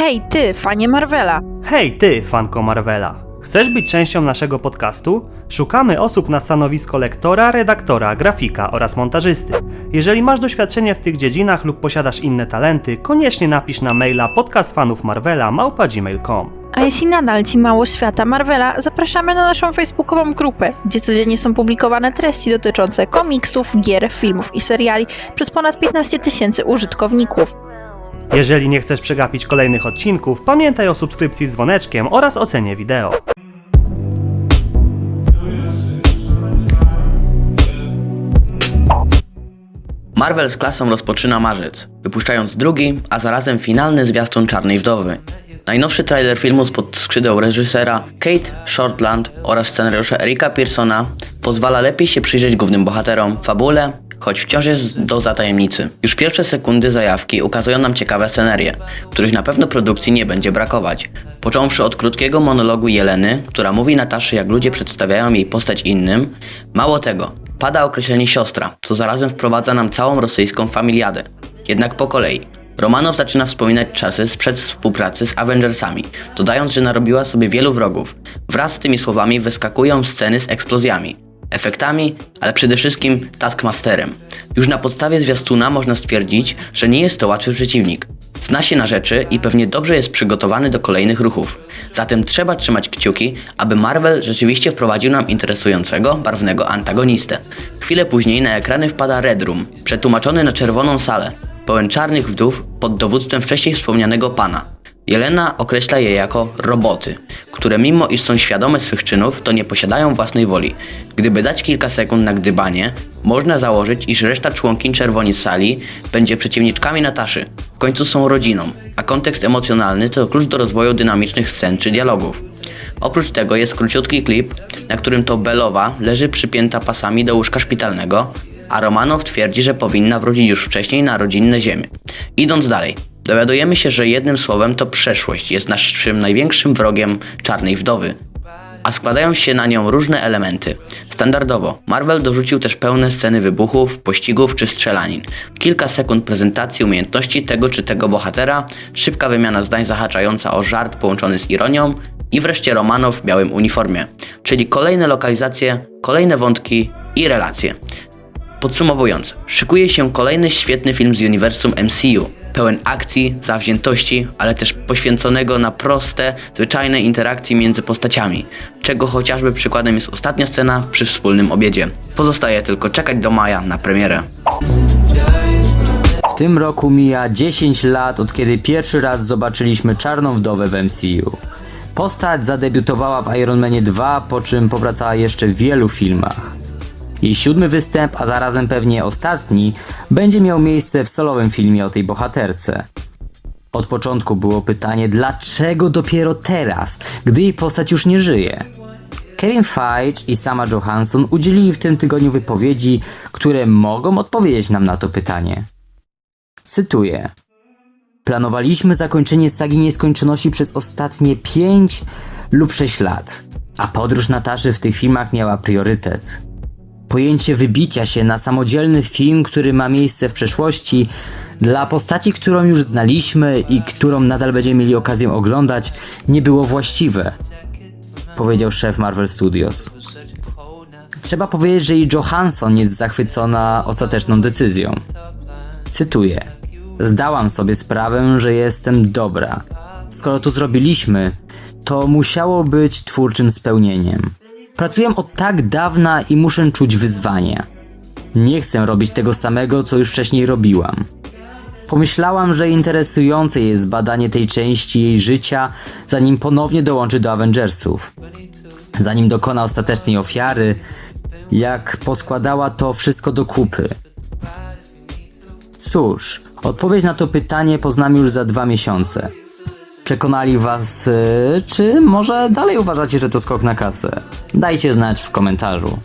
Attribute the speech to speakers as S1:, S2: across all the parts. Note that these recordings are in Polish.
S1: Hej, ty, fanie Marvela!
S2: Hej ty, fanko Marvela! Chcesz być częścią naszego podcastu? Szukamy osób na stanowisko lektora, redaktora, grafika oraz montażysty. Jeżeli masz doświadczenie w tych dziedzinach lub posiadasz inne talenty, koniecznie napisz na maila podcastfanówmarvela@gmail.com.
S1: A jeśli nadal ci mało świata Marvela, zapraszamy na naszą facebookową grupę, gdzie codziennie są publikowane treści dotyczące komiksów, gier, filmów i seriali przez ponad 15 tysięcy użytkowników.
S2: Jeżeli nie chcesz przegapić kolejnych odcinków, pamiętaj o subskrypcji z dzwoneczkiem oraz ocenie wideo.
S3: Marvel z klasą rozpoczyna marzec, wypuszczając drugi, a zarazem finalny zwiastun Czarnej Wdowy. Najnowszy trailer filmu spod skrzydeł reżysera Kate Shortland oraz scenariusza Erika Pearsona pozwala lepiej się przyjrzeć głównym bohaterom, fabule, choć wciąż jest doza tajemnicy. Już pierwsze sekundy zajawki ukazują nam ciekawe scenerie, których na pewno produkcji nie będzie brakować. Począwszy od krótkiego monologu Jeleny, która mówi Nataszy jak ludzie przedstawiają jej postać innym, mało tego, pada określenie siostra, co zarazem wprowadza nam całą rosyjską familiadę. Jednak po kolei. Romanow zaczyna wspominać czasy sprzed współpracy z Avengersami, dodając, że narobiła sobie wielu wrogów. Wraz z tymi słowami wyskakują sceny z eksplozjami, efektami, ale przede wszystkim Taskmasterem. Już na podstawie zwiastuna można stwierdzić, że nie jest to łatwy przeciwnik. Zna się na rzeczy i pewnie dobrze jest przygotowany do kolejnych ruchów. Zatem trzeba trzymać kciuki, aby Marvel rzeczywiście wprowadził nam interesującego, barwnego antagonistę. Chwilę później na ekrany wpada Red Room, przetłumaczony na czerwoną salę, pełen czarnych wdów pod dowództwem wcześniej wspomnianego pana. Jelena określa je jako roboty, które mimo iż są świadome swych czynów, to nie posiadają własnej woli. Gdyby dać kilka sekund na gdybanie, można założyć, iż reszta członkiń czerwoni sali będzie przeciwniczkami Nataszy. W końcu są rodziną, a kontekst emocjonalny to klucz do rozwoju dynamicznych scen czy dialogów. Oprócz tego jest króciutki klip, na którym to Belowa leży przypięta pasami do łóżka szpitalnego, a Romanow twierdzi, że powinna wrócić już wcześniej na rodzinne ziemię. Idąc dalej, dowiadujemy się, że jednym słowem to przeszłość jest naszym największym wrogiem Czarnej Wdowy, a składają się na nią różne elementy. Standardowo Marvel dorzucił też pełne sceny wybuchów, pościgów czy strzelanin. Kilka sekund prezentacji umiejętności tego czy tego bohatera, szybka wymiana zdań zahaczająca o żart połączony z ironią i wreszcie Romanow w białym uniformie, czyli kolejne lokalizacje, kolejne wątki i relacje. Podsumowując, szykuje się kolejny świetny film z uniwersum MCU, pełen akcji, zawziętości, ale też poświęconego na proste, zwyczajne interakcje między postaciami, czego chociażby przykładem jest ostatnia scena przy wspólnym obiedzie. Pozostaje tylko czekać do maja na premierę.
S4: W tym roku mija 10 lat od kiedy pierwszy raz zobaczyliśmy Czarną Wdowę w MCU. Postać zadebiutowała w Iron Manie 2, po czym powracała jeszcze w wielu filmach. Jej siódmy występ, a zarazem pewnie ostatni, będzie miał miejsce w solowym filmie o tej bohaterce. Od początku było pytanie, dlaczego dopiero teraz, gdy jej postać już nie żyje? Kevin Feige i sama Johansson udzielili w tym tygodniu wypowiedzi, które mogą odpowiedzieć nam na to pytanie. Cytuję. Planowaliśmy zakończenie sagi nieskończoności przez ostatnie 5 lub 6 lat, a podróż Nataszy w tych filmach miała priorytet. Pojęcie wybicia się na samodzielny film, który ma miejsce w przeszłości, dla postaci, którą już znaliśmy i którą nadal będziemy mieli okazję oglądać, nie było właściwe, powiedział szef Marvel Studios. Trzeba powiedzieć, że i Johansson jest zachwycona ostateczną decyzją. Cytuję: Zdałam sobie sprawę, że jestem dobra. Skoro to zrobiliśmy, to musiało być twórczym spełnieniem. Pracuję od tak dawna i muszę czuć wyzwanie. Nie chcę robić tego samego, co już wcześniej robiłam. Pomyślałam, że interesujące jest badanie tej części jej życia, zanim ponownie dołączy do Avengersów. Zanim dokona ostatecznej ofiary, jak poskładała to wszystko do kupy. Cóż, odpowiedź na to pytanie poznamy już za dwa miesiące. Przekonali was, y, czy może dalej uważacie, że to skok na kasę? Dajcie znać w komentarzu.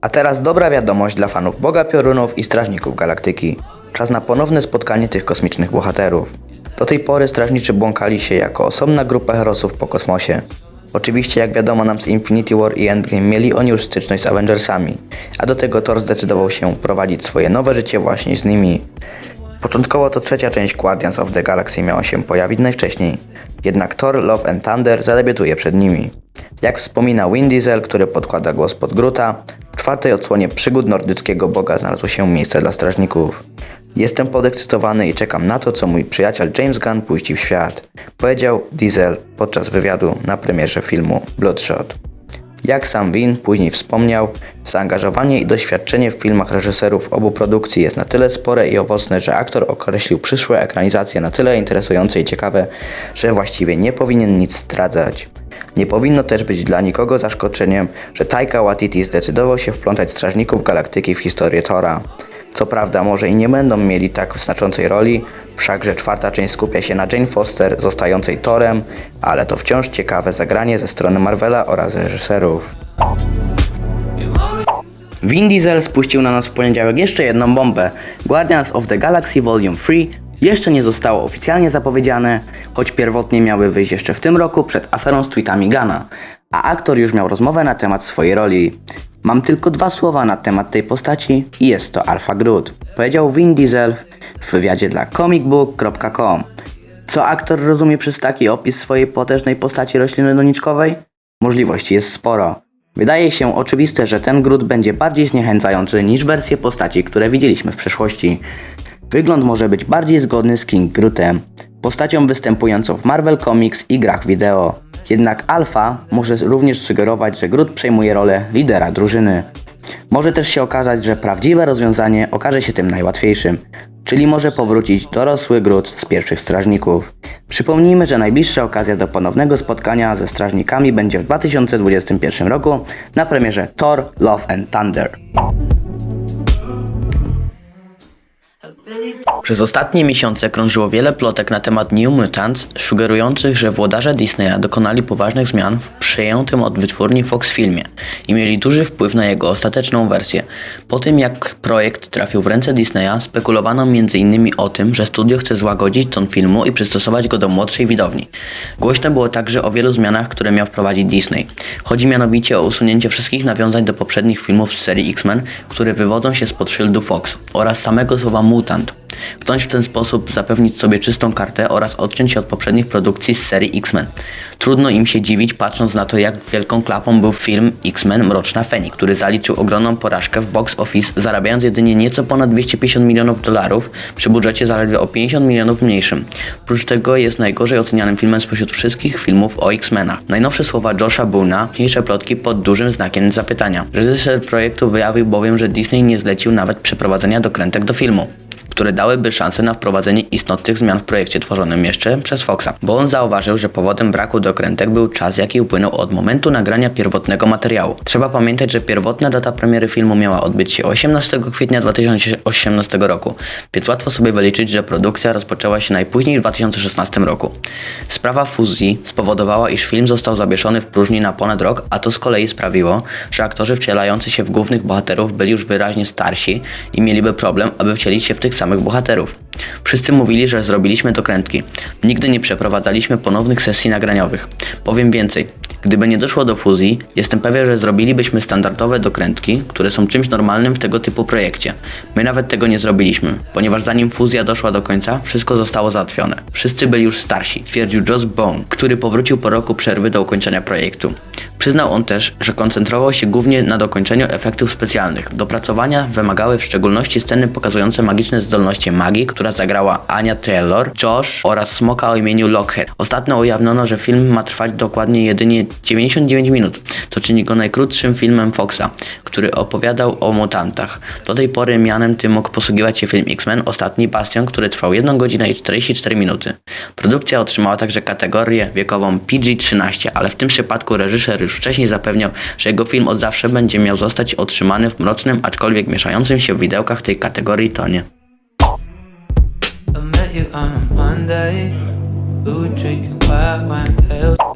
S3: A teraz dobra wiadomość dla fanów Boga Piorunów i Strażników Galaktyki. Czas na ponowne spotkanie tych kosmicznych bohaterów. Do tej pory strażniczy błąkali się jako osobna grupa herosów po kosmosie. Oczywiście, jak wiadomo nam z Infinity War i Endgame, mieli oni już styczność z Avengersami, a do tego Thor zdecydował się prowadzić swoje nowe życie właśnie z nimi. Początkowo to trzecia część Guardians of the Galaxy miała się pojawić najwcześniej, jednak Thor Love and Thunder zadebiutuje przed nimi. Jak wspomina Vin Diesel, który podkłada głos pod Gruta, w czwartej odsłonie przygód nordyckiego boga znalazło się miejsce dla strażników. Jestem podekscytowany i czekam na to, co mój przyjaciel James Gunn puści w świat, powiedział Diesel podczas wywiadu na premierze filmu Bloodshot. Jak sam Win później wspomniał, zaangażowanie i doświadczenie w filmach reżyserów obu produkcji jest na tyle spore i owocne, że aktor określił przyszłe ekranizacje na tyle interesujące i ciekawe, że właściwie nie powinien nic zdradzać. Nie powinno też być dla nikogo zaskoczeniem, że Taika Waititi zdecydował się wplątać Strażników Galaktyki w historię Thora. Co prawda może i nie będą mieli tak znaczącej roli, wszakże czwarta część skupia się na Jane Foster zostającej Torem, ale to wciąż ciekawe zagranie ze strony Marvela oraz reżyserów. Vin Diesel spuścił na nas w poniedziałek jeszcze jedną bombę. Guardians of the Galaxy Volume 3 jeszcze nie zostało oficjalnie zapowiedziane, choć pierwotnie miały wyjść jeszcze w tym roku przed aferą z tweetami Gana, a aktor już miał rozmowę na temat swojej roli. Mam tylko dwa słowa na temat tej postaci i jest to Alpha Groot, powiedział Vin Diesel w wywiadzie dla comicbook.com. Co aktor rozumie przez taki opis swojej potężnej postaci rośliny doniczkowej? Możliwości jest sporo. Wydaje się oczywiste, że ten Groot będzie bardziej zniechęcający niż wersje postaci, które widzieliśmy w przeszłości. Wygląd może być bardziej zgodny z King Grootem, postacią występującą w Marvel Comics i grach wideo. Jednak Alpha może również sugerować, że Groot przejmuje rolę lidera drużyny. Może też się okazać, że prawdziwe rozwiązanie okaże się tym najłatwiejszym, czyli może powrócić dorosły Groot z pierwszych strażników. Przypomnijmy, że najbliższa okazja do ponownego spotkania ze strażnikami będzie w 2021 roku na premierze Thor Love and Thunder. Przez ostatnie miesiące krążyło wiele plotek na temat New Mutants, sugerujących, że włodarze Disneya dokonali poważnych zmian w przejętym od wytwórni Fox filmie i mieli duży wpływ na jego ostateczną wersję. Po tym jak projekt trafił w ręce Disneya, spekulowano m.in. o tym, że studio chce złagodzić ton filmu i przystosować go do młodszej widowni. Głośno było także o wielu zmianach, które miał wprowadzić Disney. Chodzi mianowicie o usunięcie wszystkich nawiązań do poprzednich filmów z serii X-Men, które wywodzą się spod szyldu Fox oraz samego słowa mutant. Chcąc w ten sposób zapewnić sobie czystą kartę oraz odciąć się od poprzednich produkcji z serii X-Men. Trudno im się dziwić, patrząc na to, jak wielką klapą był film X-Men Mroczna Feni, który zaliczył ogromną porażkę w box office, zarabiając jedynie nieco ponad 250 milionów dolarów przy budżecie zaledwie o 50 milionów mniejszym. Oprócz tego jest najgorzej ocenianym filmem spośród wszystkich filmów o X-Menach. Najnowsze słowa Josha Boona, wcześniejsze plotki pod dużym znakiem zapytania. Reżyser projektu wyjawił bowiem, że Disney nie zlecił nawet przeprowadzenia dokrętek do filmu które dałyby szansę na wprowadzenie istotnych zmian w projekcie tworzonym jeszcze przez Foxa, bo on zauważył, że powodem braku dokrętek był czas, jaki upłynął od momentu nagrania pierwotnego materiału. Trzeba pamiętać, że pierwotna data premiery filmu miała odbyć się 18 kwietnia 2018 roku, więc łatwo sobie wyliczyć, że produkcja rozpoczęła się najpóźniej w 2016 roku. Sprawa fuzji spowodowała, iż film został zawieszony w próżni na ponad rok, a to z kolei sprawiło, że aktorzy wcielający się w głównych bohaterów byli już wyraźnie starsi i mieliby problem, aby wcielić się w tych samych bohaterów. Wszyscy mówili, że zrobiliśmy dokrętki. Nigdy nie przeprowadzaliśmy ponownych sesji nagraniowych. Powiem więcej. Gdyby nie doszło do fuzji, jestem pewien, że zrobilibyśmy standardowe dokrętki, które są czymś normalnym w tego typu projekcie. My nawet tego nie zrobiliśmy, ponieważ zanim fuzja doszła do końca, wszystko zostało załatwione. Wszyscy byli już starsi, twierdził Joss Bone, który powrócił po roku przerwy do ukończenia projektu. Przyznał on też, że koncentrował się głównie na dokończeniu efektów specjalnych. Dopracowania wymagały w szczególności sceny pokazujące magiczne zdolności magii, która zagrała Ania Taylor, Josh oraz smoka o imieniu Lockheed. Ostatnio ujawniono, że film ma trwać dokładnie jedynie 99 minut, co czyni go najkrótszym filmem Foxa, który opowiadał o mutantach. Do tej pory mianem tym mógł posługiwać się film X-Men Ostatni Bastion, który trwał 1 godzinę i 44 minuty. Produkcja otrzymała także kategorię wiekową PG-13, ale w tym przypadku reżyser już wcześniej zapewniał, że jego film od zawsze będzie miał zostać otrzymany w mrocznym, aczkolwiek mieszającym się w widełkach tej kategorii tonie.
S5: You on a Monday.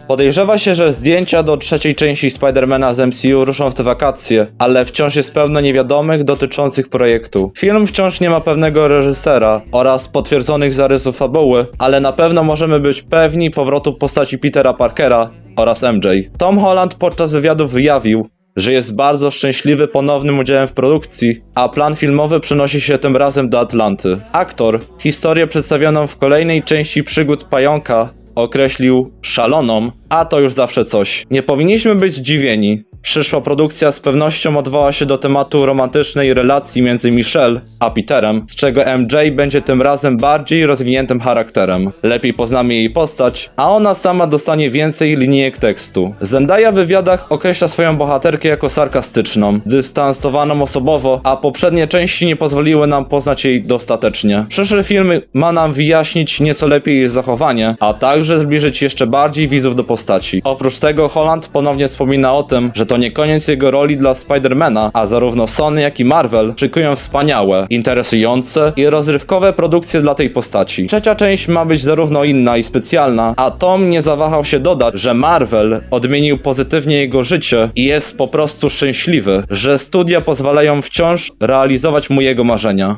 S6: Podejrzewa się, że zdjęcia do trzeciej części Spidermana z MCU ruszą w te wakacje, ale wciąż jest pełno niewiadomych dotyczących projektu. Film wciąż nie ma pewnego reżysera oraz potwierdzonych zarysów fabuły, ale na pewno możemy być pewni powrotu postaci Petera Parkera oraz MJ. Tom Holland podczas wywiadu wyjawił, że jest bardzo szczęśliwy ponownym udziałem w produkcji, a plan filmowy przenosi się tym razem do Atlanty. Aktor historię przedstawioną w kolejnej części przygód Pająka określił szaloną, a to już zawsze coś. Nie powinniśmy być zdziwieni. Przyszła produkcja z pewnością odwoła się do tematu romantycznej relacji między Michelle a Peterem, z czego MJ będzie tym razem bardziej rozwiniętym charakterem. Lepiej poznamy jej postać, a ona sama dostanie więcej linijek tekstu. Zendaya w wywiadach określa swoją bohaterkę jako sarkastyczną, dystansowaną osobowo, a poprzednie części nie pozwoliły nam poznać jej dostatecznie. Przyszły film ma nam wyjaśnić nieco lepiej jej zachowanie, a także zbliżyć jeszcze bardziej widzów do postaci. Oprócz tego Holland ponownie wspomina o tym, że to nie koniec jego roli dla Spidermana, a zarówno Sony jak i Marvel szykują wspaniałe, interesujące i rozrywkowe produkcje dla tej postaci. Trzecia część ma być zarówno inna i specjalna, a Tom nie zawahał się dodać, że Marvel odmienił pozytywnie jego życie i jest po prostu szczęśliwy, że studia pozwalają wciąż realizować mu jego marzenia.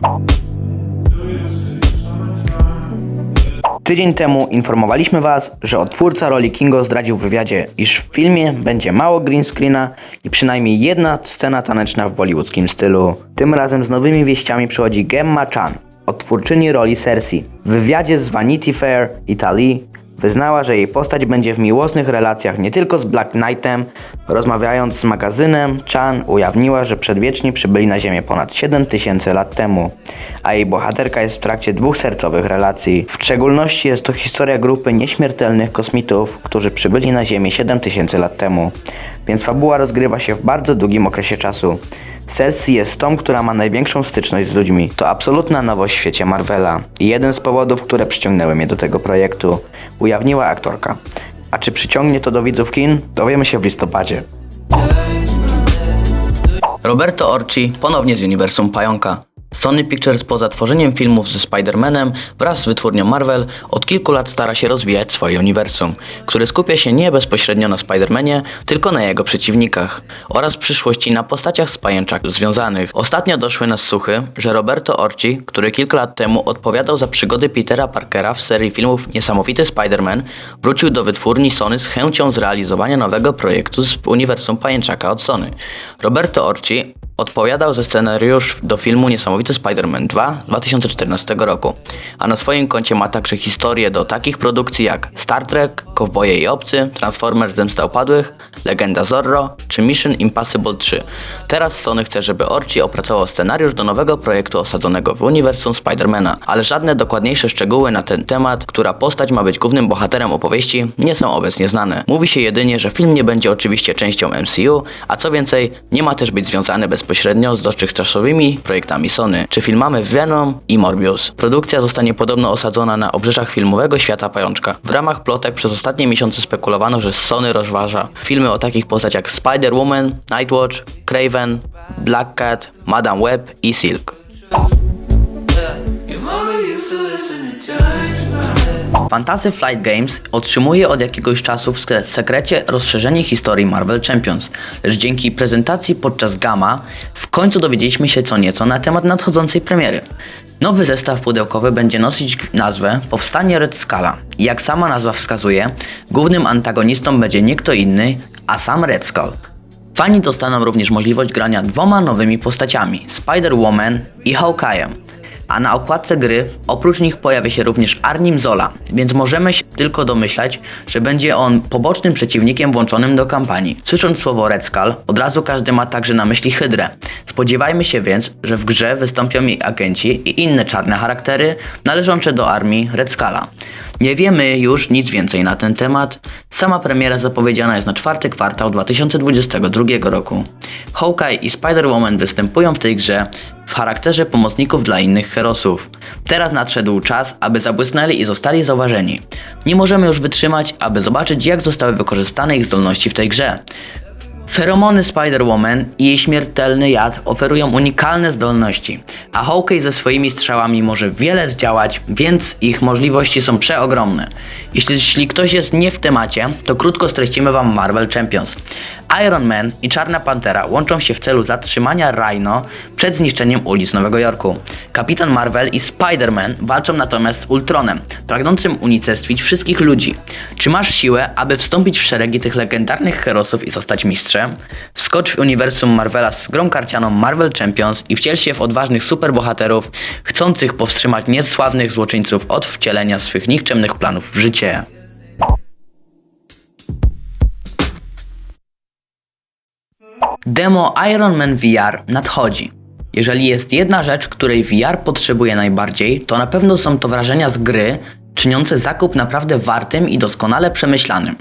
S3: Tydzień temu informowaliśmy Was, że odtwórca roli Kingo zdradził w wywiadzie, iż w filmie będzie mało green screena i przynajmniej jedna scena taneczna w bollywoodzkim stylu. Tym razem z nowymi wieściami przychodzi Gemma Chan, odtwórczyni roli Cersei. W wywiadzie z Vanity Fair Italy wyznała, że jej postać będzie w miłosnych relacjach nie tylko z Black Knightem. Rozmawiając z magazynem, Chan ujawniła, że przedwieczni przybyli na Ziemię ponad 7000 lat temu, a jej bohaterka jest w trakcie dwóch sercowych relacji. W szczególności jest to historia grupy nieśmiertelnych kosmitów, którzy przybyli na Ziemię 7000 lat temu, więc fabuła rozgrywa się w bardzo długim okresie czasu. Cersei jest tą, która ma największą styczność z ludźmi. To absolutna nowość w świecie Marvela i jeden z powodów, które przyciągnęły mnie do tego projektu, ujawniła aktorka. A czy przyciągnie to do widzów kin? Dowiemy się w listopadzie. Roberto Orci ponownie z uniwersum Pająka. Sony Pictures poza tworzeniem filmów ze Spider-Manem wraz z wytwórnią Marvel od kilku lat stara się rozwijać swoje uniwersum, które skupia się nie bezpośrednio na Spider-Manie, tylko na jego przeciwnikach oraz przyszłości na postaciach z pajęczak związanych. Ostatnio doszły nas słuchy, że Roberto Orci, który kilka lat temu odpowiadał za przygody Petera Parkera w serii filmów Niesamowity Spider-Man, wrócił do wytwórni Sony z chęcią zrealizowania nowego projektu z uniwersum pajęczaka od Sony. Roberto Orci Odpowiadał za scenariusz do filmu Niesamowity Spider-Man 2 z 2014 roku, a na swoim koncie ma także historię do takich produkcji jak Star Trek, Kowboje i Obcy, Transformers Zemsta Upadłych, Legenda Zorro czy Mission Impossible 3. Teraz Sony chce, żeby Orci opracował scenariusz do nowego projektu osadzonego w uniwersum Spider-Mana, ale żadne dokładniejsze szczegóły na ten temat, która postać ma być głównym bohaterem opowieści, nie są obecnie znane. Mówi się jedynie, że film nie będzie oczywiście częścią MCU, a co więcej, nie ma też być związany bezpośrednio z dotychczasowymi projektami Sony, czy filmami Venom i Morbius. Produkcja zostanie podobno osadzona na obrzeżach filmowego świata pajączka. W ramach plotek przez ostatnie miesiące spekulowano, że Sony rozważa filmy o takich postaciach jak Spider-Woman, Nightwatch, Craven, Black Cat, Madame Web i Silk. Fantasy Flight Games otrzymuje od jakiegoś czasu w sekrecie rozszerzenie historii Marvel Champions, lecz dzięki prezentacji podczas Gama w końcu dowiedzieliśmy się co nieco na temat nadchodzącej premiery. Nowy zestaw pudełkowy będzie nosić nazwę Powstanie Red Scala. I jak sama nazwa wskazuje, głównym antagonistą będzie nie kto inny, a sam Red Skull. Fani dostaną również możliwość grania dwoma nowymi postaciami, Spider-Woman i Hawkeye'em. A na okładce gry oprócz nich pojawia się również Arnim Zola, więc możemy się tylko domyślać, że będzie on pobocznym przeciwnikiem włączonym do kampanii. Słysząc słowo Red Skull, od razu każdy ma także na myśli Hydrę. Spodziewajmy się więc, że w grze wystąpią jej agenci i inne czarne charaktery należące do armii Red Skulla. Nie wiemy już nic więcej na ten temat. Sama premiera zapowiedziana jest na czwarty kwartał 2022 roku. Hawkeye i Spider-Woman występują w tej grze w charakterze pomocników dla innych herosów. Teraz nadszedł czas, aby zabłysnęli i zostali zauważeni. Nie możemy już wytrzymać, aby zobaczyć jak zostały wykorzystane ich zdolności w tej grze. Feromony Spider-Woman i jej śmiertelny jad oferują unikalne zdolności, a Hawkeye ze swoimi strzałami może wiele zdziałać, więc ich możliwości są przeogromne. Jeśli, jeśli ktoś jest nie w temacie, to krótko streścimy wam Marvel Champions. Iron Man i Czarna Pantera łączą się w celu zatrzymania Rhino przed zniszczeniem ulic Nowego Jorku. Kapitan Marvel i Spider-Man walczą natomiast z Ultronem, pragnącym unicestwić wszystkich ludzi. Czy masz siłę, aby wstąpić w szeregi tych legendarnych herosów i zostać mistrzem? Wskocz w uniwersum Marvela z grą karcianą Marvel Champions i wciel się w odważnych superbohaterów, chcących powstrzymać niesławnych złoczyńców od wcielenia swych nikczemnych planów w życie. Demo Iron Man VR nadchodzi. Jeżeli jest jedna rzecz, której VR potrzebuje najbardziej, to na pewno są to wrażenia z gry, czyniące zakup naprawdę wartym i doskonale przemyślanym.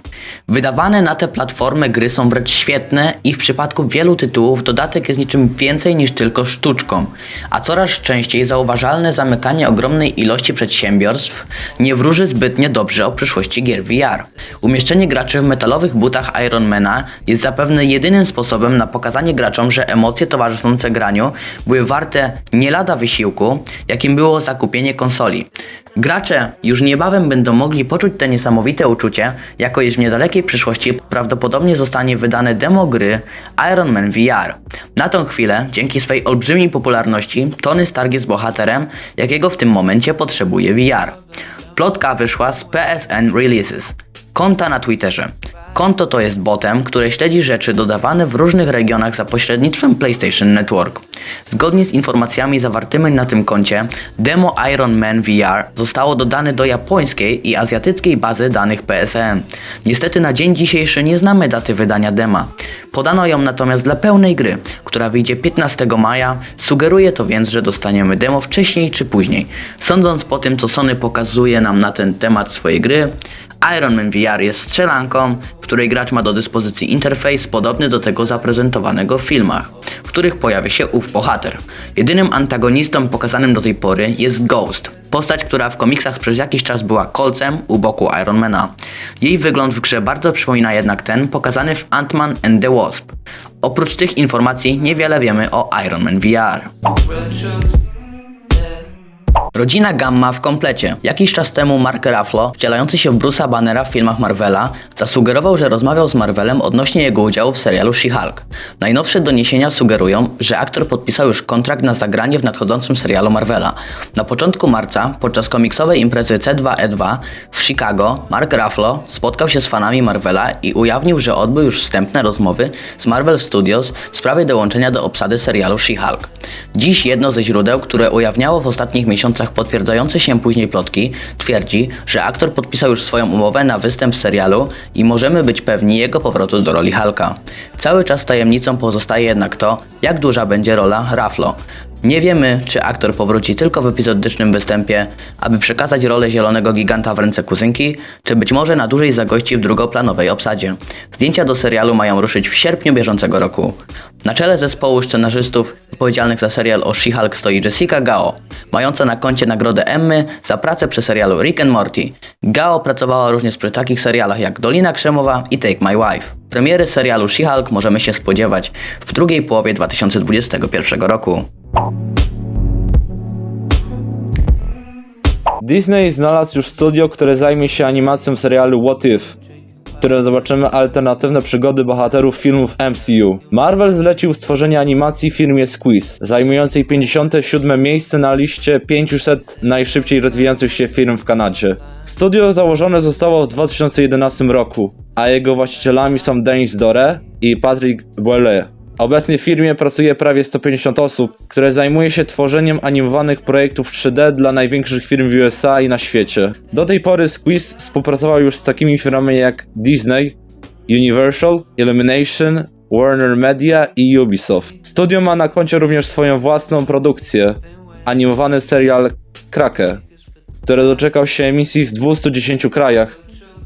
S3: Wydawane na te platformy gry są wręcz świetne i w przypadku wielu tytułów dodatek jest niczym więcej niż tylko sztuczką, a coraz częściej zauważalne zamykanie ogromnej ilości przedsiębiorstw nie wróży zbytnio dobrze o przyszłości gier VR. Umieszczenie graczy w metalowych butach Ironmana jest zapewne jedynym sposobem na pokazanie graczom, że emocje towarzyszące graniu były warte nie lada wysiłku, jakim było zakupienie konsoli. Gracze już niebawem będą mogli poczuć te niesamowite uczucie, jako iż w niedalekiej przyszłości prawdopodobnie zostanie wydane demo gry Iron Man VR. Na tą chwilę, dzięki swej olbrzymiej popularności, Tony Stark jest bohaterem, jakiego w tym momencie potrzebuje VR. Plotka wyszła z PSN Releases, konta na Twitterze. Konto to jest botem, które śledzi rzeczy dodawane w różnych regionach za pośrednictwem PlayStation Network. Zgodnie z informacjami zawartymi na tym koncie, demo Iron Man VR zostało dodane do japońskiej i azjatyckiej bazy danych PSN. Niestety na dzień dzisiejszy nie znamy daty wydania dema. Podano ją natomiast dla pełnej gry, która wyjdzie 15 maja, sugeruje to więc, że dostaniemy demo wcześniej czy później. Sądząc po tym, co Sony pokazuje nam na ten temat swojej gry, Iron Man VR jest strzelanką, w której gracz ma do dyspozycji interfejs podobny do tego zaprezentowanego w filmach, w których pojawia się ów bohater. Jedynym antagonistą pokazanym do tej pory jest Ghost, postać, która w komiksach przez jakiś czas była kolcem u boku Ironmana. Jej wygląd w grze bardzo przypomina jednak ten pokazany w Ant-Man and the Wasp. Oprócz tych informacji niewiele wiemy o Iron Man VR. Rodzina Gamma w komplecie. Jakiś czas temu Mark Ruffalo, wcielający się w Bruce'a Bannera w filmach Marvela, zasugerował, że rozmawiał z Marvelem odnośnie jego udziału w serialu She-Hulk. Najnowsze doniesienia sugerują, że aktor podpisał już kontrakt na zagranie w nadchodzącym serialu Marvela. Na początku marca, podczas komiksowej imprezy C2E2 w Chicago, Mark Ruffalo spotkał się z fanami Marvela i ujawnił, że odbył już wstępne rozmowy z Marvel Studios w sprawie dołączenia do obsady serialu She-Hulk. Dziś jedno ze źródeł, które ujawniało w ostatnich miesiącach potwierdzające się później plotki, twierdzi, że aktor podpisał już swoją umowę na występ w serialu i możemy być pewni jego powrotu do roli Hulka. Cały czas tajemnicą pozostaje jednak to, jak duża będzie rola Ruffalo. Nie wiemy, czy aktor powróci tylko w epizodycznym występie, aby przekazać rolę zielonego giganta w ręce kuzynki, czy być może na dłużej zagości w drugoplanowej obsadzie. Zdjęcia do serialu mają ruszyć w sierpniu bieżącego roku. Na czele zespołu scenarzystów odpowiedzialnych za serial o She-Hulk stoi Jessica Gao, mająca na koncie nagrodę Emmy za pracę przy serialu Rick and Morty. Gao pracowała również przy takich serialach jak Dolina Krzemowa i Take My Wife. Premiery serialu She-Hulk możemy się spodziewać w drugiej połowie 2021 roku.
S6: Disney znalazł już studio, które zajmie się animacją serialu What If, w którym zobaczymy alternatywne przygody bohaterów filmów MCU. Marvel zlecił stworzenie animacji firmie Squeeze, zajmującej 57 miejsce na liście 500 najszybciej rozwijających się firm w Kanadzie. Studio założone zostało w 2011 roku, a jego właścicielami są Denis Dore i Patrick Boilet. Obecnie w firmie pracuje prawie 150 osób, które zajmuje się tworzeniem animowanych projektów 3D dla największych firm w USA i na świecie. Do tej pory Squeeze współpracował już z takimi firmami jak Disney, Universal, Illumination, Warner Media i Ubisoft. Studio ma na koncie również swoją własną produkcję, animowany serial Krake, który doczekał się emisji w 210 krajach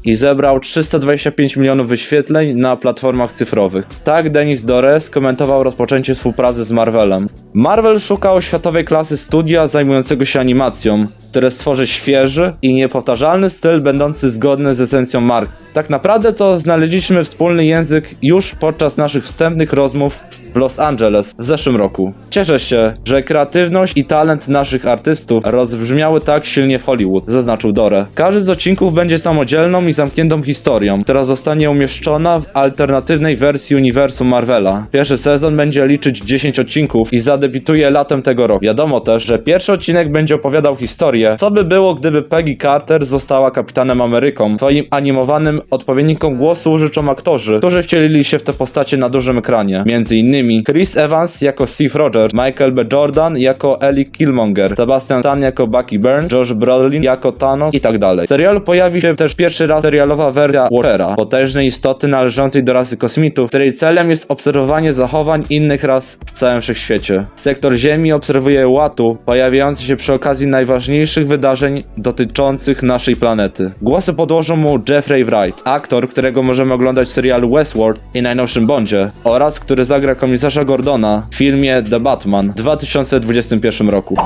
S6: i zebrał 325 milionów wyświetleń na platformach cyfrowych. Tak Denis Dore skomentował rozpoczęcie współpracy z Marvelem. Marvel szukał światowej klasy studia zajmującego się animacją, które stworzy świeży i niepowtarzalny styl będący zgodny z esencją marki. Tak naprawdę to znaleźliśmy wspólny język już podczas naszych wstępnych rozmów w Los Angeles w zeszłym roku. Cieszę się, że kreatywność i talent naszych artystów rozbrzmiały tak silnie w Hollywood, zaznaczył Dore. Każdy z odcinków będzie samodzielną i zamkniętą historią, która zostanie umieszczona w alternatywnej wersji uniwersum Marvela. Pierwszy sezon będzie liczyć 10 odcinków i zadebiutuje latem tego roku. Wiadomo też, że pierwszy odcinek będzie opowiadał historię, co by było, gdyby Peggy Carter została kapitanem Ameryką. Swoim animowanym odpowiednikom głosu życzą aktorzy, którzy wcielili się w te postacie na dużym ekranie. Między innymi Chris Evans jako Steve Rogers, Michael B. Jordan jako Ellie Killmonger, Sebastian Stan jako Bucky Burns, Josh Brolin jako Thanos i tak dalej. W serialu pojawi się też pierwszy raz serialowa wersja Watchera, potężnej istoty należącej do rasy kosmitów, której celem jest obserwowanie zachowań innych ras w całym wszechświecie. Sektor Ziemi obserwuje Łatu, pojawiający się przy okazji najważniejszych wydarzeń dotyczących naszej planety. Głosy podłożą mu Jeffrey Wright, aktor, którego możemy oglądać w serialu Westworld i najnowszym Bondzie, oraz który zagra komisarza Gordona w filmie The Batman w 2021 roku.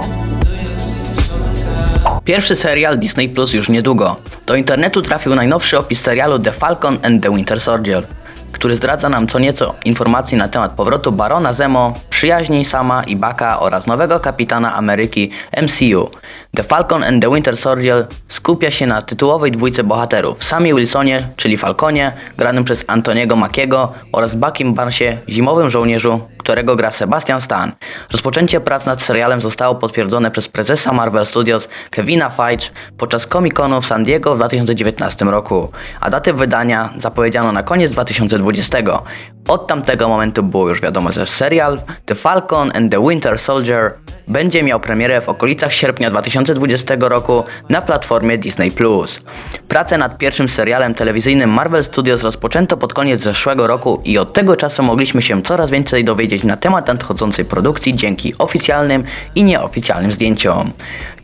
S3: Pierwszy serial Disney Plus już niedługo. Do internetu trafił najnowszy opis serialu The Falcon and the Winter Soldier, który zdradza nam co nieco informacji na temat powrotu Barona Zemo, przyjaźni Sama i Baka oraz nowego kapitana Ameryki MCU. The Falcon and the Winter Soldier skupia się na tytułowej dwójce bohaterów Samie Wilsonie, czyli Falconie, granym przez Antoniego Makiego oraz Buckim Barnesie, zimowym żołnierzu, którego gra Sebastian Stan. Rozpoczęcie prac nad serialem zostało potwierdzone przez prezesa Marvel Studios Kevina Feige podczas Comic-Conu w San Diego w 2019 roku, a datę wydania zapowiedziano na koniec 2020. Od tamtego momentu było już wiadomo, że serial The Falcon and the Winter Soldier będzie miał premierę w okolicach sierpnia 2020 roku na platformie Disney+. Pracę nad pierwszym serialem telewizyjnym Marvel Studios rozpoczęto pod koniec zeszłego roku i od tego czasu mogliśmy się coraz więcej dowiedzieć na temat nadchodzącej produkcji dzięki oficjalnym i nieoficjalnym zdjęciom.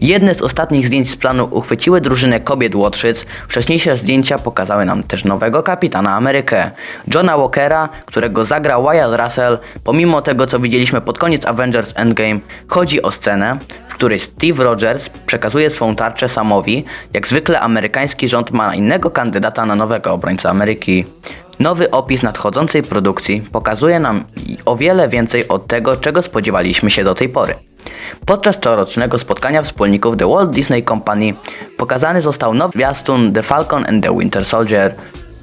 S3: Jedne z ostatnich zdjęć z planu uchwyciły drużynę kobiet Łotrzyc. Wcześniejsze zdjęcia pokazały nam też nowego kapitana Amerykę, Johna Walkera, którego zagra Wyatt Russell. Pomimo tego, co widzieliśmy pod koniec Avengers Endgame, chodzi o scenę, w której Steve Rogers przekazuje swą tarczę Samowi. Jak zwykle amerykański rząd ma innego kandydata na nowego obrońcę Ameryki. Nowy opis nadchodzącej produkcji pokazuje nam o wiele więcej od tego, czego spodziewaliśmy się do tej pory. Podczas corocznego spotkania wspólników The Walt Disney Company pokazany został nowy zwiastun The Falcon and the Winter Soldier,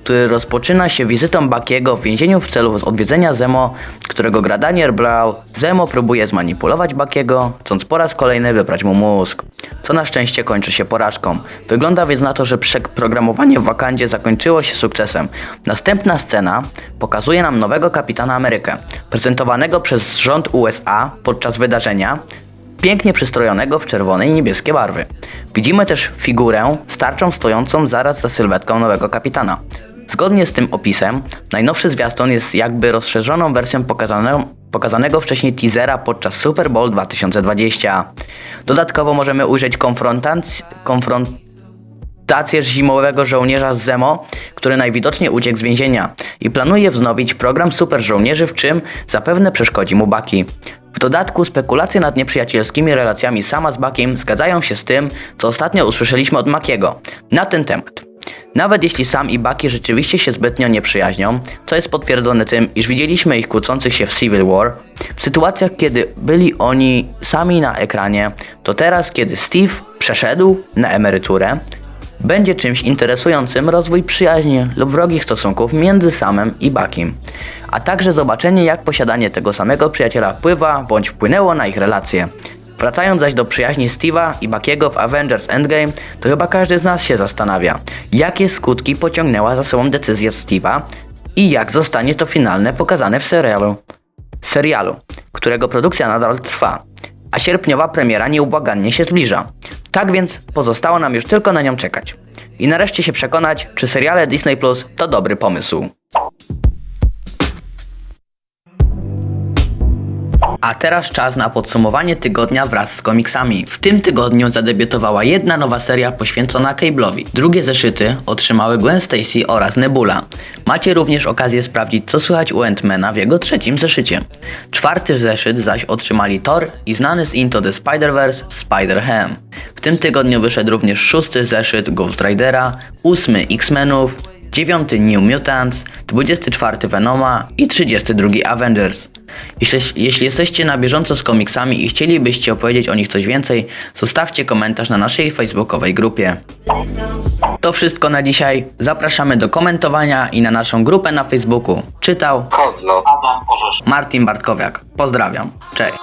S3: który rozpoczyna się wizytą Buckiego w więzieniu w celu odwiedzenia Zemo, którego gra Daniel Brown. Zemo próbuje zmanipulować Buckiego, chcąc po raz kolejny wybrać mu mózg, co na szczęście kończy się porażką. Wygląda więc na to, że przeprogramowanie w Wakandzie zakończyło się sukcesem. Następna scena pokazuje nam nowego kapitana Amerykę, prezentowanego przez rząd USA podczas wydarzenia, pięknie przystrojonego w czerwone i niebieskie barwy. Widzimy też figurę starczą stojącą zaraz za sylwetką nowego kapitana. Zgodnie z tym opisem, najnowszy zwiastun jest jakby rozszerzoną wersją pokazaną, pokazanego wcześniej teasera podczas Super Bowl 2020. Dodatkowo możemy ujrzeć konfrontac- konfrontację zimowego żołnierza z Zemo, który najwidoczniej uciekł z więzienia i planuje wznowić program super żołnierzy, w czym zapewne przeszkodzi mu Baki. W dodatku spekulacje nad nieprzyjacielskimi relacjami Sama z Bakiem zgadzają się z tym, co ostatnio usłyszeliśmy od Makiego na ten temat. Nawet jeśli Sam i Bucky rzeczywiście się zbytnio nie przyjaźnią, co jest potwierdzone tym, iż widzieliśmy ich kłócących się w Civil War, w sytuacjach kiedy byli oni sami na ekranie, to teraz kiedy Steve przeszedł na emeryturę, będzie czymś interesującym rozwój przyjaźni lub wrogich stosunków między Samem i Bakim, a także zobaczenie jak posiadanie tego samego przyjaciela wpływa bądź wpłynęło na ich relacje. Wracając zaś do przyjaźni Steve'a i Bakiego w Avengers Endgame, to chyba każdy z nas się zastanawia, jakie skutki pociągnęła za sobą decyzja Steve'a i jak zostanie to finalne pokazane w serialu. Serialu, którego produkcja nadal trwa, a sierpniowa premiera nieubłagannie się zbliża. Tak więc pozostało nam już tylko na nią czekać. I nareszcie się przekonać, czy seriale Disney Plus to dobry pomysł. A teraz czas na podsumowanie tygodnia wraz z komiksami. W tym tygodniu zadebiutowała jedna nowa seria poświęcona Cable'owi. Drugie zeszyty otrzymały Gwen Stacy oraz Nebula. Macie również okazję sprawdzić co słychać u Ant-Mana w jego trzecim zeszycie. Czwarty zeszyt zaś otrzymali Thor i znany z Into the Spider-Verse Spider-Ham. W tym tygodniu wyszedł również szósty zeszyt Ghost Ridera, ósmy X-Menów, dziewiąty New Mutants, 24 Venoma i 32 Avengers. Jeśli, jeśli jesteście na bieżąco z komiksami i chcielibyście opowiedzieć o nich coś więcej, zostawcie komentarz na naszej facebookowej grupie. To wszystko na dzisiaj. Zapraszamy do komentowania i na naszą grupę na Facebooku. Czytał
S7: Kozlo. Adam Orzesz.
S3: Martin Bartkowiak. Pozdrawiam. Cześć.